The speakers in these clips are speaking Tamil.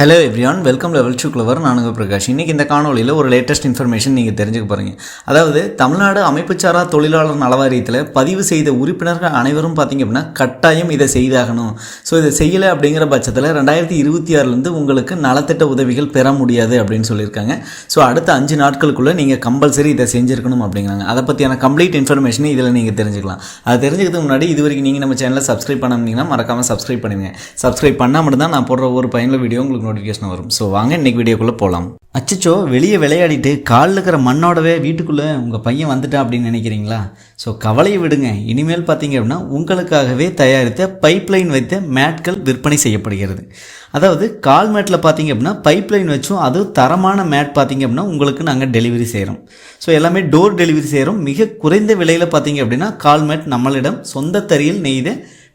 Hello everyone welcome level two clever நானுங்க பிரகாஷ். இன்றைக்கி இந்த காணொலியில் ஒரு லேட்டஸ்ட் இன்ஃபர்மேஷன் நீங்கள் தெரிஞ்சுக்க போகிறீங்க அதாவது தமிழ்நாடு அமைப்புச்சாரா தொழிலாளர் நலவாரியத்தில் பதிவு செய்த உறுப்பினர்கள் அனைவரும் பார்த்தீங்க அப்படின்னா கட்டாயம் இதை செய்தாகணும். ஸோ இதை செய்யலை அப்படிங்கிற பட்சத்தில் ரெண்டாயிரத்தி இருபத்தி ஆறுலேருந்து உங்களுக்கு நலத்திட்ட உதவிகள் பெற முடியாது அப்படின்னு சொல்லியிருக்காங்க. ஸோ அடுத்த அஞ்சு நாட்களுக்குள்ளே நீங்கள் கம்பல்சரி இதை செஞ்சுருக்கணும் அப்படிங்கிறாங்க. அதை பற்றியான கம்ப்ளீட் இன்ஃபர்மேஷனை இதில் நீங்கள் தெரிஞ்சுக்கலாம். அது தெரிஞ்சுக்கிறதுக்கு முன்னாடி இது வரைக்கும் நீங்கள் நம்ம சேனலை சப்ஸ்கிரைப் பண்ணாமீங்கன்னா மறக்காமல் சப்ஸ்கிரைப் பண்ணுங்கள் சப்ஸ்கிரைப் பண்ணால் மட்டும்தான் நான் போடுற ஒரு பயனுள்ள வீடியோ உங்களுக்கு நோட்டிஃபிகேஷன் வரும். ஸோ வாங்க இன்னைக்கு வீடியோக்குள்ளே போகலாம் அச்சச்சோ வெளியே விளையாடிட்டு காலில் இருக்கிற மண்ணோடவே வீட்டுக்குள்ளே உங்கள் பையன் வந்துட்டான் அப்படின்னு நினைக்கிறீங்களா? ஸோ கவலையை விடுங்க. இனிமேல் பார்த்தீங்க அப்படின்னா உங்களுக்காகவே தயாரித்த பைப்லைன் வைத்த மேட்கள் விற்பனை செய்யப்படுகிறது. அதாவது கால் மேட்டில் பார்த்தீங்க அப்படின்னா பைப்லைன் வச்சும் அதுவும் தரமான மேட் பார்த்தீங்க அப்படின்னா உங்களுக்கு நாங்கள் டெலிவரி செய்கிறோம் ஸோ எல்லாமே டோர் டெலிவரி செய்கிறோம் மிக குறைந்த விலையில் பார்த்தீங்க அப்படின்னா கால் மேட் நம்மளிடம் சொந்த தறியில் நெய்த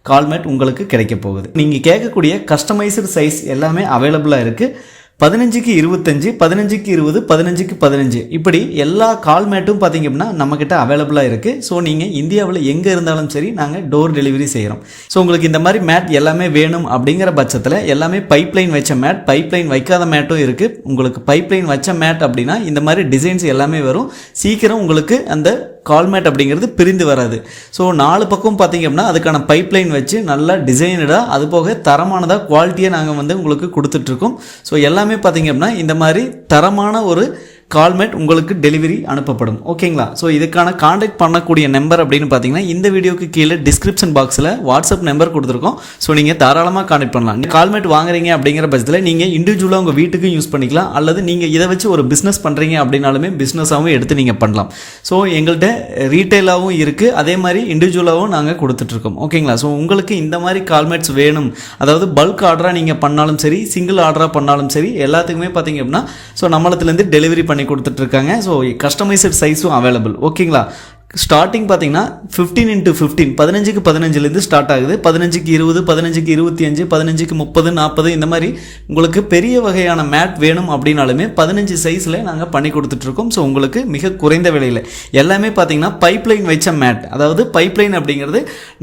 கால்மேட் உங்களுக்கு கிடைக்க போகுது. நீங்கள் கேட்கக்கூடிய கஸ்டமைஸ்டு சைஸ் எல்லாமே அவைலபிளாக இருக்குது பதினஞ்சுக்கு இருபத்தஞ்சு பதினஞ்சுக்கு இருபது பதினஞ்சுக்கு பதினஞ்சு. இப்படி எல்லா கால் மேட்டும் பார்த்தீங்க அப்படின்னா நம்மக்கிட்ட அவைலபிளாக இருக்குது ஸோ நீங்கள் இந்தியாவில் எங்கே இருந்தாலும் சரி நாங்கள் டோர் டெலிவரி செய்கிறோம் ஸோ உங்களுக்கு இந்த மாதிரி மேட் எல்லாமே வேணும் அப்படிங்கிற பட்சத்தில் எல்லாமே பைப்லைன் வச்ச மேட் பைப்லைன் வைக்காத மேட்டும் இருக்குது உங்களுக்கு பைப்லைன் வச்ச மேட் அப்படின்னா இந்த மாதிரி டிசைன்ஸ் எல்லாமே வரும். சீக்கிரம் உங்களுக்கு அந்த கால்மேட் அப்படிங்கிறது பிரிந்து வராது. ஸோ நாலு பக்கம் பார்த்தீங்க அப்படின்னா அதுக்கான பைப்லைன் வச்சு நல்லா டிசைனடாக அது போக தரமானதாக குவாலிட்டியாக நாங்கள் வந்து உங்களுக்கு கொடுத்துட்ருக்கோம் ஸோ எல்லாமே பார்த்தீங்க அப்படின்னா இந்த மாதிரி தரமான ஒரு கால்மேட் உங்களுக்கு டெலிவரி அனுப்பப்படும். ஓகேங்களா ஸோ இதுக்கான காண்டாக்ட் பண்ணக்கூடிய நம்பர் அப்படின்னு பார்த்தீங்கன்னா இந்த வீடியோக்கு கீழே டிஸ்கிரிப்ஷன் பாக்ஸில் வாட்ஸ்அப் நம்பர் கொடுத்துருக்கோம். ஸோ நீங்கள் தாராளமாக காண்டாக்ட் பண்ணலாம். நீங்கள் கால்மேட் வாங்குறீங்க அப்படிங்கிற பட்சத்தில் நீங்கள் இண்டிவிஜுவலாக உங்கள் வீட்டுக்கும் யூஸ் பண்ணிக்கலாம். அல்லது நீங்கள் இதை வச்சு ஒரு பிஸ்னஸ் பண்ணுறீங்க அப்படின்னாலுமே பிஸ்னஸாகவும் எடுத்து நீங்கள் பண்ணலாம். ஸோ எங்கள்கிட்ட ரீட்டைலாகவும் இருக்குது அதே மாதிரி இண்டிவிஜுவலாகவும் நாங்கள் கொடுத்துட்ருக்கோம். ஓகேங்களா ஸோ உங்களுக்கு இந்த மாதிரி கால்மேட்ஸ் வேணும். அதாவது பல்க் ஆர்டராக நீங்கள் பண்ணாலும் சரி சிங்கிள் ஆர்டராக பண்ணாலும் சரி எல்லாத்துக்குமே பார்த்தீங்க அப்படின்னா ஸோ நம்மளத்துலேருந்து டெலிவரி பண்ணி கொடுத்துட்ருக்காங்க ஸோ கஸ்டமைஸ்ட் சைஸும் அவைலபிள் ஓகேங்களா ஸ்டார்டிங் பார்த்தீங்கன்னா ஃபிஃப்டீன் இன்ட்டு ஃபிஃப்டீன் பதினஞ்சுக்கு பதினஞ்சுலேருந்து ஸ்டார்ட் ஆகுது. பதினஞ்சுக்கு இருபது பதினஞ்சுக்கு இருபத்தி அஞ்சு பதினஞ்சுக்கு முப்பது நாற்பது இந்த மாதிரி உங்களுக்கு பெரிய வகையான மேட் வேணும் அப்படின்னாலுமே பதினஞ்சு சைஸில் நாங்கள் பண்ணி கொடுத்துட்ருக்கோம். ஸோ உங்களுக்கு மிக குறைந்த விலையில். எல்லாமே பார்த்தீங்கன்னா பைப்லைன் வச்ச மேட் அதாவது பைப்லைன் அப்படிங்கிறது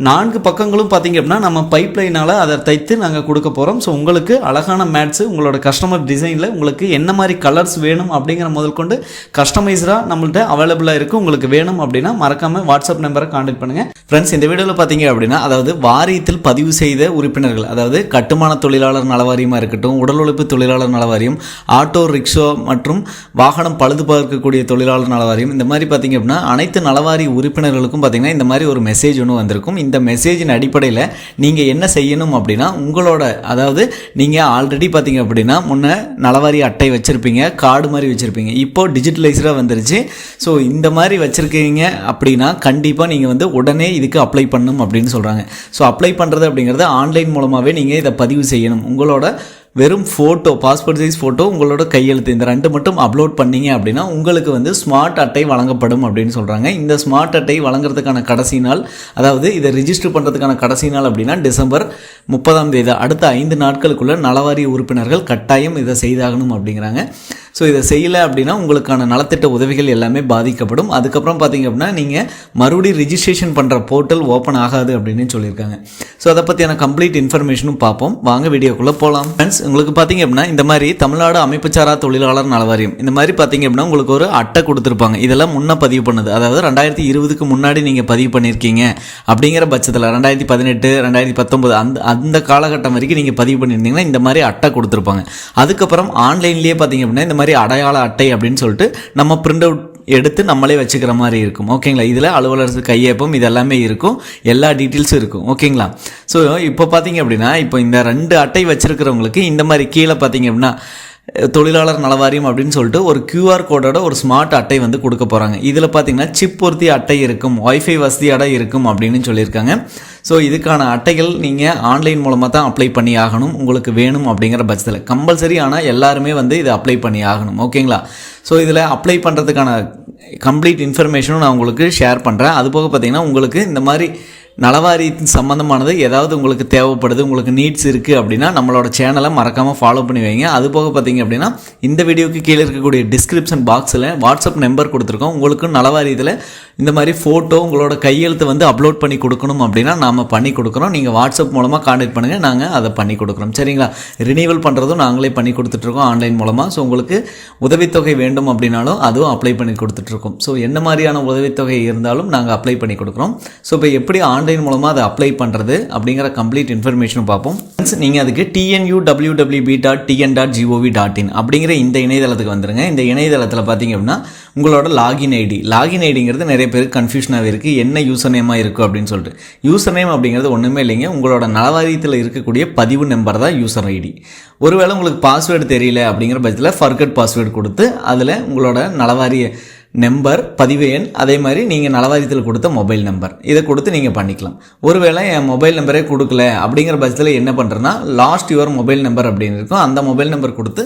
நான்கு பக்கங்களும் பார்த்தீங்க அப்படின்னா நம்ம பைப்லைனால் அதை தைத்து நாங்கள் கொடுக்க போகிறோம் ஸோ உங்களுக்கு அழகான மேட்ஸு உங்களோட கஸ்டமர் டிசைனில் உங்களுக்கு என்ன மாதிரி கலர்ஸ் வேணும் அப்படிங்கிற முதல் கொண்டு கஸ்டமைஸ்டாக நம்மள்கிட்ட அவைலபிளாக இருக்குது உங்களுக்கு வேணும் அப்படின்னா மறக்காமல் வாட்ஸ்அப் நம்பரை காண்டாக்ட் பண்ணுங்கள் ஃப்ரெண்ட்ஸ் இந்த வீடியோவில் பார்த்தீங்க அப்படின்னா அதாவது வாரியத்தில் பதிவு செய்த உறுப்பினர்கள் அதாவது கட்டுமான தொழிலாளர் நலவாரியமாக இருக்கட்டும் உடல் உழைப்பு தொழிலாளர் நலவாரியம் ஆட்டோ ரிக்ஷா மற்றும் வாகனம் பழுது பார்க்கக்கூடிய தொழிலாளர் நலவாரியம் இந்த மாதிரி பார்த்தீங்க அப்படின்னா அனைத்து நலவாரி உறுப்பினர்களுக்கும் பார்த்தீங்கன்னா இந்த மாதிரி ஒரு மெசேஜ் ஒன்று வந்திருக்கும். இந்த மெசேஜின் அடிப்படையில் நீங்கள் என்ன செய்யணும் அப்படின்னா உங்களோட அதாவது நீங்கள் ஆல்ரெடி பார்த்தீங்க அப்படின்னா முன்ன நலவாரி அட்டை வச்சுருப்பீங்க கார்டு மாதிரி வச்சுருப்பீங்க. இப்போ டிஜிட்டலைஸ்டாக வந்துருச்சு. ஸோ இந்த மாதிரி வச்சுருக்கீங்க அப்படின்னா கண்டிப்பாக நீங்கள் வந்து உடனே இதுக்கு அப்ளை பண்ணணும் அப்படின்னு சொல்கிறாங்க ஸோ அப்ளை பண்ணுறது அப்படிங்கிறது ஆன்லைன் மூலமாகவே நீங்கள் இதை பதிவு செய்யணும். உங்களோட வெறும் ஃபோட்டோ பாஸ்போர்ட் சைஸ் ஃபோட்டோ உங்களோட கையெழுத்து இந்த ரெண்டு மட்டும் அப்லோட் பண்ணீங்க அப்படின்னா உங்களுக்கு வந்து ஸ்மார்ட் அட்டை வழங்கப்படும் அப்படின்னு சொல்கிறாங்க இந்த ஸ்மார்ட் அட்டை வழங்குறதுக்கான கடைசி நாள் அதாவது இதை ரிஜிஸ்டர் பண்ணுறதுக்கான கடைசி நாள் அப்படின்னா டிசம்பர் முப்பதாம் தேதி. அடுத்த ஐந்து நாட்களுக்குள்ள நலவாரிய உறுப்பினர்கள் கட்டாயம் இதை செய்தாகணும் அப்படிங்கிறாங்க. ஸோ இதை செய்யலை அப்படின்னா உங்களுக்கான நலத்திட்ட உதவிகள் எல்லாமே பாதிக்கப்படும். அதுக்கப்புறம் பார்த்தீங்க அப்படின்னா நீங்கள் மறுபடியும் ரிஜிஸ்ட்ரேஷன் பண்ணுற போர்ட்டல் ஓப்பன் ஆகாது அப்படின்னு சொல்லியிருக்காங்க. ஸோ அதை பற்றியான கம்ப்ளீட் இன்ஃபர்மேஷனும் பார்ப்போம். வாங்க வீடியோக்குள்ளே போகலாம். ஃப்ரெண்ட்ஸ் உங்களுக்கு பார்த்தீங்க அப்படின்னா இந்த மாதிரி தமிழ்நாடு அமைப்புச்சாரா தொழிலாளர் நலவாரியம் இந்த மாதிரி பார்த்தீங்க அப்படின்னா உங்களுக்கு ஒரு அட்டை கொடுத்துருப்பாங்க. இதெல்லாம் முன்னே பதிவு பண்ணுது. அதாவது ரெண்டாயிரத்தி இருபதுக்கு முன்னாடி நீங்கள் பதிவு பண்ணியிருக்கீங்க அப்படிங்கிற பட்சத்தில் ரெண்டாயிரத்தி பதினெட்டு ரெண்டாயிரத்தி பத்தொம்பது அந்த அந்த காலகட்டம் வரைக்கும் நீங்கள் பதிவு பண்ணியிருந்தீங்கன்னா இந்த மாதிரி அட்டை கொடுத்துருப்பாங்க. அதுக்கப்புறம் ஆன்லைன்லேயே பார்த்தீங்க அப்படின்னா இந்த மாதிரி அடையாள அட்டை அப்படின்னு சொல்லிட்டு நம்ம பிரிண்ட் அவுட் எடுத்து நம்மளே வச்சுக்கிற மாதிரி இருக்கும். ஓகேங்களா இதில் அலுவலர் இது இதெல்லாமே இருக்கும். எல்லா டீட்டெயில்ஸும் இருக்கும். ஓகேங்களா ஸோ இப்போ பார்த்தீங்க அப்படின்னா இப்போ இந்த ரெண்டு அட்டை வச்சுருக்கிறவங்களுக்கு இந்த மாதிரி கீழே பார்த்தீங்க அப்படின்னா தொழிலாளர் நலவாரியம் அப்படின்னு சொல்லிட்டு ஒரு கியூஆர் கோடோட ஒரு ஸ்மார்ட் அட்டை வந்து கொடுக்க போகிறாங்க இதில் பார்த்தீங்கன்னா சிப் பொருத்தி அட்டை இருக்கும் ஒய்ஃபை வசதியோட இருக்கும் அப்படின்னு சொல்லியிருக்காங்க. ஸோ இதுக்கான அட்டைகள் நீங்கள் ஆன்லைன் மூலமாக தான் அப்ளை பண்ணி ஆகணும் உங்களுக்கு வேணும் அப்படிங்கிற பட்சத்தில். கம்பல்சரி ஆனால் எல்லாருமே வந்து இதை அப்ளை பண்ணி ஆகணும் ஓகேங்களா ஸோ இதில் அப்ளை பண்ணுறதுக்கான கம்ப்ளீட் இன்ஃபர்மேஷனும் நான் உங்களுக்கு ஷேர் பண்ணுறேன் அது போக பார்த்தீங்கன்னா உங்களுக்கு இந்த மாதிரி நலவாரி சம்மந்தமானது ஏதாவது உங்களுக்கு தேவைப்படுது உங்களுக்கு நீட்ஸ் இருக்குது அப்படின்னா நம்மளோட சேனலை மறக்காமல் ஃபாலோ பண்ணி வைங்க. அது போக பார்த்தீங்க அப்படின்னா இந்த வீடியோக்கு கீழே இருக்கக்கூடிய டிஸ்கிரிப்ஷன் பாக்ஸில் வாட்ஸ்அப் நம்பர் கொடுத்துருக்கோம். உங்களுக்கு நலவாரியத்தில் இந்த மாதிரி ஃபோட்டோ உங்களோட கையெழுத்து வந்து அப்லோட் பண்ணி கொடுக்கணும் அப்படின்னா நாம் பண்ணி கொடுக்குறோம். நீங்கள் வாட்ஸ்அப் மூலமாக காண்டாக்ட் பண்ணுங்கள் நாங்கள் அதை பண்ணி கொடுக்குறோம். சரிங்களா? ரினீவல் பண்ணுறதும் நாங்களே பண்ணி கொடுத்துட்ருக்கோம் ஆன்லைன் மூலமாக ஸோ உங்களுக்கு உதவித்தொகை வேண்டும் அப்படின்னாலும் அதுவும் அப்ளை பண்ணி கொடுத்துட்ருக்கோம் ஸோ என்ன மாதிரியான உதவித்தொகை இருந்தாலும் நாங்கள் அப்ளை பண்ணி கொடுக்குறோம். ஸோ இப்போ எப்படி ஆன்லைன் மூலமாக அதை அப்ளை பண்ணுறது அப்படிங்கிற கம்ப்ளீட் இன்ஃபர்மேஷனும் பார்ப்போம். நீங்கள் அதுக்கு TNU W WB dot TN dot GOV dot in அப்படிங்கிற இந்த இணையதளத்துக்கு வந்துருங்க. இந்த இணையதளத்தில் பார்த்தீங்க அப்படின்னா உங்களோட லாகின் ஐடி லாகின் ஐடிங்கிறது நிறைய பேருக்கு கன்ஃபியூஷனாக இருக்குது என்ன யூசர் நேமாக இருக்கும் அப்படின்னு சொல்லிட்டு. யூசர் நேம் அப்படிங்கிறது ஒன்றுமே இல்லைங்க. உங்களோட நலவாரியத்தில் இருக்கக்கூடிய பதிவு நம்பர் தான் யூசர் ஐடி ஒருவேளை உங்களுக்கு பாஸ்வேர்டு தெரியல அப்படிங்கிற பட்சத்தில் ஃபர்கட் பாஸ்வேர்டு கொடுத்து அதில் உங்களோட நலவாரிய நம்பர் பதிவு எண் அதே மாதிரி நீங்கள் நலவாரியத்தில் கொடுத்த மொபைல் நம்பர் இதை கொடுத்து நீங்கள் பண்ணிக்கலாம். ஒருவேளை என் மொபைல் நம்பரே கொடுக்கல அப்படிங்கிற பட்சத்தில் என்ன பண்ணுறேன்னா லாஸ்ட் யுவர் மொபைல் நம்பர் அப்படின்னு இருக்கும். அந்த மொபைல் நம்பர் கொடுத்து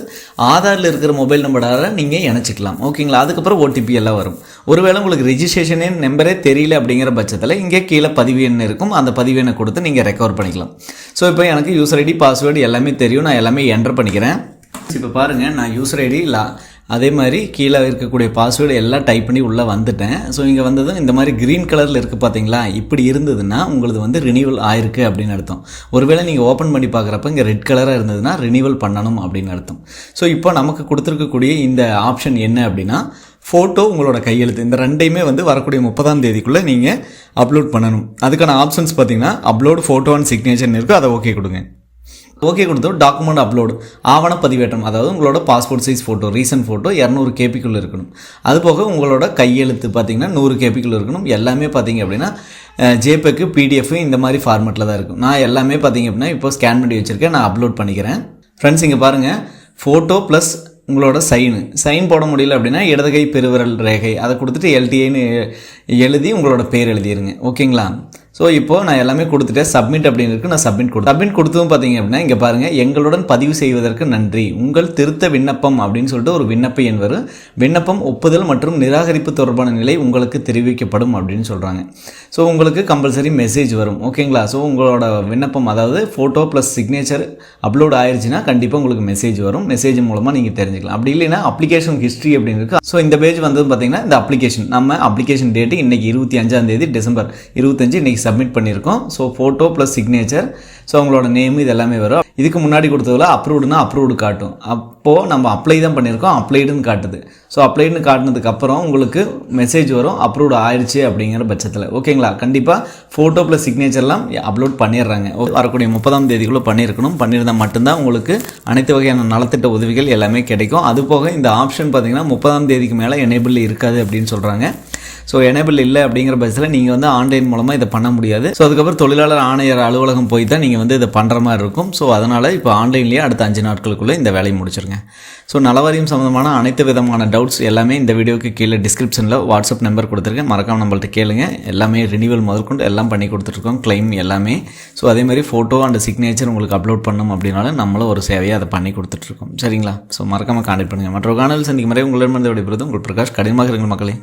ஆதாரில் இருக்கிற மொபைல் நம்பரால் நீங்கள் இணைச்சிக்கலாம். ஓகேங்களா? அதுக்கப்புறம் ஓடிபி எல்லாம் வரும். ஒருவேளை உங்களுக்கு ரெஜிஸ்ட்ரேஷனே நம்பரே தெரியல அப்படிங்கிற பட்சத்தில் இங்கே கீழே பதிவு எண் இருக்கும். அந்த பதிவு எண்ணை கொடுத்து நீங்கள் ரெக்கவர் பண்ணிக்கலாம். ஸோ இப்போ எனக்கு யூசர் ஐடி பாஸ்வேர்டு எல்லாமே தெரியும். நான் எல்லாமே என்டர் பண்ணிக்கிறேன். இப்போ பாருங்கள் நான் யூசர் ஐடி லா அதே மாதிரி கீழே இருக்கக்கூடிய பாஸ்வேர்டு எல்லாம் டைப் பண்ணி உள்ளே வந்துட்டேன். ஸோ இங்கே வந்ததும் இந்த மாதிரி க்ரீன் கலரில் இருக்குது பார்த்தீங்களா இப்படி இருந்ததுன்னா உங்களுக்கு வந்து ரினியூவல் ஆயிருக்கு அப்படின்னு அர்த்தம். ஒருவேளை நீங்கள் ஓப்பன் பண்ணி பார்க்குறப்ப இங்கே ரெட் கலராக இருந்ததுன்னா ரினியூவல் பண்ணணும் அப்படின்னு அர்த்தம். ஸோ இப்போ நமக்கு கொடுத்துருக்கக்கூடிய இந்த ஆப்ஷன் என்ன அப்படின்னா ஃபோட்டோ உங்களோட கையெழுத்து. இந்த ரெண்டையுமே வந்து வரக்கூடிய முப்பதாம் தேதிக்குள்ளே நீங்கள் அப்லோட் பண்ணணும். அதுக்கான ஆப்ஷன்ஸ் பார்த்தீங்கன்னா அப்லோட் ஃபோட்டோ அண்ட் சிக்னேச்சர்னு இருக்குது அதை ஓகே கொடுங்க. ஓகே கொடுத்தோம். டாக்குமெண்ட் அப்லோடு ஆவண பதிவேற்றம். அதாவது உங்களோட passport size photo recent photo இரநூறு கேபிக்குள்ளே இருக்கணும். அது போக உங்களோட கையெழுத்து பார்த்தீங்கன்னா நூறு கேபிக்குள்ளே இருக்கணும். எல்லாமே பார்த்தீங்க அப்படின்னா ஜேபெக்கு பிடிஎஃப் இந்த மாதிரி ஃபார்மெட்டில் தான் இருக்கும். நான் எல்லாமே பார்த்தீங்க அப்படின்னா இப்போ ஸ்கேன் பண்ணி வச்சுருக்கேன். நான் அப்லோட் பண்ணிக்கிறேன். ஃப்ரெண்ட்ஸ் இங்கே பாருங்கள் ஃபோட்டோ ப்ளஸ் உங்களோட சைனு சைன் போட முடியல அப்படின்னா இடதுகை பெருவிரல் ரேகை. அதை கொடுத்துட்டு எல்டிஐன்னு எழுதி உங்களோட பேர் எழுதிருங்க. ஓகேங்களா ஸோ இப்போது நான் எல்லாமே கொடுத்துட்டேன். சப்மிட் அப்படின்னு இருக்கு நான் சப்மிட் கொடுத்து சப்மிட் கொடுத்ததும் பார்த்தீங்க அப்படின்னா இங்கே பாருங்கள் எங்களுடன் பதிவு செய்வதற்கு நன்றி. உங்கள் திருத்த விண்ணப்பம் அப்படின்னு சொல்லிட்டு ஒரு விண்ணப்ப எண் வரும். விண்ணப்பம் ஒப்புதல் மற்றும் நிராகரிப்பு தொடர்பான நிலை உங்களுக்கு தெரிவிக்கப்படும் அப்படின்னு சொல்கிறாங்க ஸோ உங்களுக்கு கம்பல்சரி மெசேஜ் வரும். ஓகேங்களா ஸோ உங்களோட விண்ணப்பம் அதாவது ஃபோட்டோ ப்ளஸ் சிக்னேச்சர் அப்லோட் ஆயிடுச்சுன்னா கண்டிப்பாக உங்களுக்கு மெசேஜ் வரும். மெசேஜ் மூலமாக நீங்கள் தெரிஞ்சுக்கலாம். அப்படி இல்லைன்னா அப்ளிகேஷன் ஹிஸ்ட்ரி அப்படின்னு இருக்குது ஸோ இந்த பேஜ் வந்தது பார்த்தீங்கன்னா இந்த அப்ளிகேஷன் நம்ம அப்ளிகேஷன் டேட்டு இன்றைக்கி இருபத்தி அஞ்சாம் தேதி டிசம்பர் இருபத்தஞ்சு இன்றைக்கி சப்மிட் பண்ணியிருக்கோம். So photo plus signature so உங்களோட நேம் இது எல்லாமே வரும். இதுக்கு முன்னாடி கொடுத்ததில் அப்ரூவ்டுனா அப்ரூவ்டு காட்டும். அப்போது நம்ம அப்ளை தான் பண்ணியிருக்கோம். அப்ளைடுன்னு காட்டுது. ஸோ அப்ளைடுன்னு காட்டினதுக்கப்புறம் உங்களுக்கு மெசேஜ் வரும். அப்ரூவ்டு ஆயிடுச்சு அப்படிங்கிற பட்சத்தில். ஓகேங்களா கண்டிப்பாக ஃபோட்டோ ப்ளஸ் சிக்னேச்சர்லாம் அப்லோட் பண்ணிடுறாங்க. வரக்கூடிய முப்பதாம் தேதிக்குள்ளே பண்ணியிருக்கணும். பண்ணியிருந்தால் மட்டும்தான் உங்களுக்கு அனைத்து வகையான நலத்திட்ட உதவிகள் எல்லாமே கிடைக்கும். அது போக இந்த ஆப்ஷன் பார்த்தீங்கன்னா முப்பதாம் தேதிக்கு மேலே எனேபிள் இருக்காது அப்படின்னு சொல்கிறாங்க ஸோ எனேபிள் இல்லை அப்படிங்கிற பட்சத்தில் நீங்கள் வந்து ஆன்லைன் மூலமாக இதை பண்ண முடியாது. ஸோ அதுக்கப்புறம் தொழிலாளர் ஆணையர் அலுவலகம் போய் தான் நீங்கள் வந்து இதை பண்ணுற மாதிரி இருக்கும். ஸோ அதனால் இப்போ ஆன்லைன்லேயே அடுத்த அஞ்சு நாட்களுக்குள்ளே இந்த வேலையை முடிச்சிருங்க. ஸோ நலவாரியம் சம்மந்தமான அனைத்து விதமான டவுட்ஸ் எல்லாமே இந்த வீடியோக்கு கீழே டிஸ்கிரிப்ஷனில் வாட்ஸ்அப் நம்பர் கொடுத்துருக்கேன். மறக்காம நம்மள்ட்ட கேளுங்க. எல்லாமே ரினிவல் முதற்கொண்டு எல்லாம் பண்ணி கொடுத்துட்ருக்கோம். கிளைம் எல்லாமே. ஸோ அதே மாதிரி ஃபோட்டோ அண்ட் சிக்னேச்சர் உங்களுக்கு அப்லோட் பண்ணணும் அப்படின்னாலும் நம்மளும் ஒரு சேவையை அதை பண்ணி கொடுத்துட்ருக்கோம். சரிங்களா? ஸோ மறக்காமல் கான்டெக்ட் பண்ணுங்கள் மற்ற காணல் சந்திக்கும் முறை உங்களிடமிருந்து விடைபெறுவது உங்கள் பிரகாஷ். கடினமாக இருங்கள் மக்களே.